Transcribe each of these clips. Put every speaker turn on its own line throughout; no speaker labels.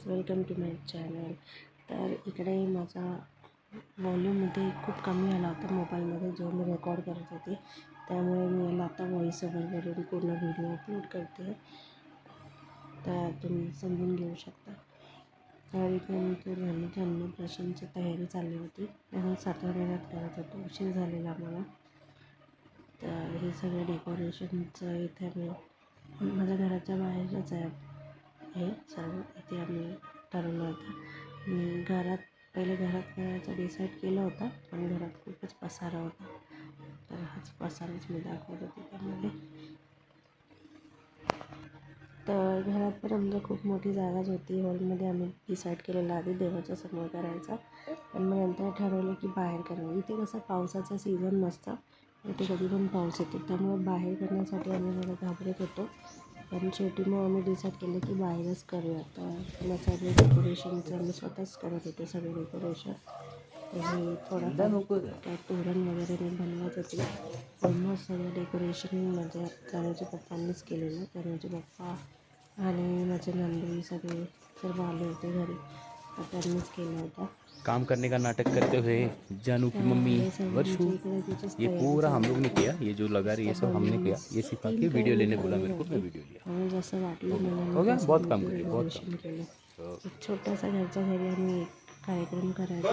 Friends welcome to my channel तर इकडे माझा व्हॉल्यूममध्ये खूप कमी आला होता मोबाईलमध्ये जो मी रेकॉर्ड करत होते. त्यामुळे मी याला आता व्हॉईस ओव्हरवरून पूर्ण व्हिडिओ अपलोड करते. तर तुम्ही समजून घेऊ शकता. तर इकडे तर राणीच्या अन्नप्राशनची तयारी चालली होती. त्यामुळे महिन्यात करत होतो. उशीर झालेला मला. तर हे सगळं डेकोरेशनचं इथे मी माझ्या घराच्या बाहेरच आहे. हे सर्व इथे आम्ही ठरवलं होतं. मी घरात पहिले घरात करायचं डिसाईड केलं होतं पण घरात खूपच पसारा होता. तर हाच पसाराच मी दाखवत होते त्यामध्ये तर घरात पण आमच्या खूप मोठी जागाच होती. हॉलमध्ये आम्ही डिसाईड केलेलं आधी देवाच्या समोर करायचा. पण मग नंतर ठरवलं की बाहेर करायचं इथे कसं पावसाचा सीझन नसतं इथे कधी पण पाऊस येतो. त्यामुळे बाहेर करण्यासाठी आम्ही जरा घाबरत होतो. पण शेवटी मग आम्ही डिसाईड केलं की बाहेरच करूया. तर मग सगळे डेकोरेशनचं आम्ही स्वतःच करत होतो सगळे डेकोरेशन तर हे थोडं काय तोरण वगैरे मी बनवत होते. ऑलमोस्ट सगळं डेकोरेशन माझ्या तनुच्या पप्पांनीच केलेलं. तनुचे पप्पा आणि माझे नंदू सगळे सर्व आले होते घरी.
काम करने का नाटक करते हुए जानू की मम्मी वर्षू ये पूरा हम लोग ने किया ये जो लगा रही है सब हमने किया। ये सिखा के वीडियो लेने बोला मेरे को मैं वीडियो लिया।
मला
हो गया? बहुत काम करिए बहुत
डेकोरेशन केलं एक छोटासा घरच्या घरी आम्ही कार्यक्रम करायचा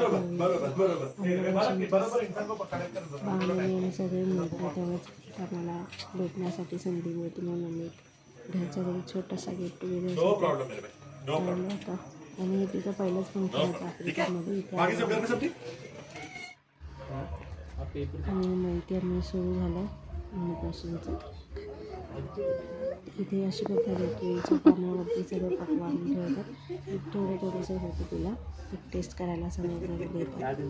आणि सगळे मिळतात तेव्हाच आम्हाला भेटण्यासाठी संधी मिळते म्हणून घरच्या घरी छोटासा गेट टुगेदर होतं आणि हे तिचं पहिलंच फंक्शन होतं आफ्रिकेमध्ये इथे. आणि माहिती आम्ही सुरू झालं अन्नप्राशनचं इथे अशी प्रकारे केळीच्या पानावरती सगळं पकवान ठेवतात. एक थोडं थोडंसं होतं तुला. एक टेस्ट करायला समजलं देतात.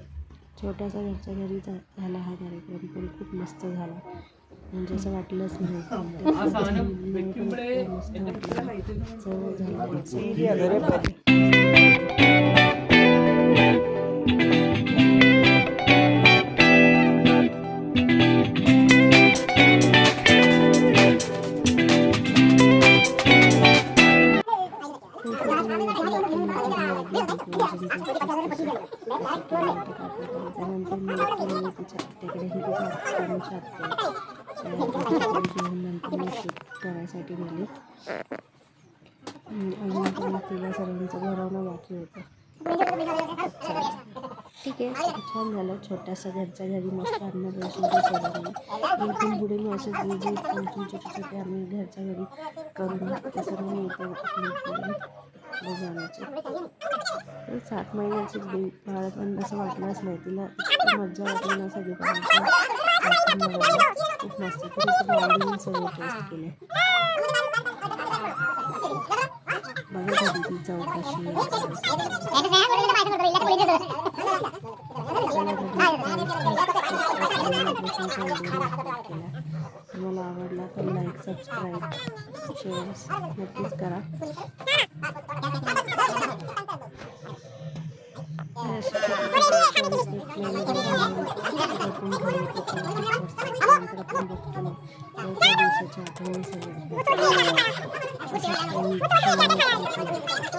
छोटासा घरच्या घरी झाला हा कार्यक्रम पण खूप मस्त झाला. म्हणजे असं वाटलंच नाही. सर्व झालं. करायसाठी गेले आणि तिला सर्वांचं घडवणं बाकी होतं ठीक आहे छान झालं छोट्याशा घरच्या घरी मस्त अन्न प्रश्न इथून पुढे मी असे जे जे फंक्शन छोटे छोटे आम्ही घरच्या घरी करून ते सर्व मी इथे जाण्याचे सात महिन्याची बी पण असं वाटलंच नाही तिला इतकी मजा वाटली ना सगळी खूप मस्त आवडीने सगळे टेस्ट केले बघा कधी ती चौकशी तुम्हाला आवडला तर लाईक सबस्क्राईब शेअर नक्कीच करा तुम्ही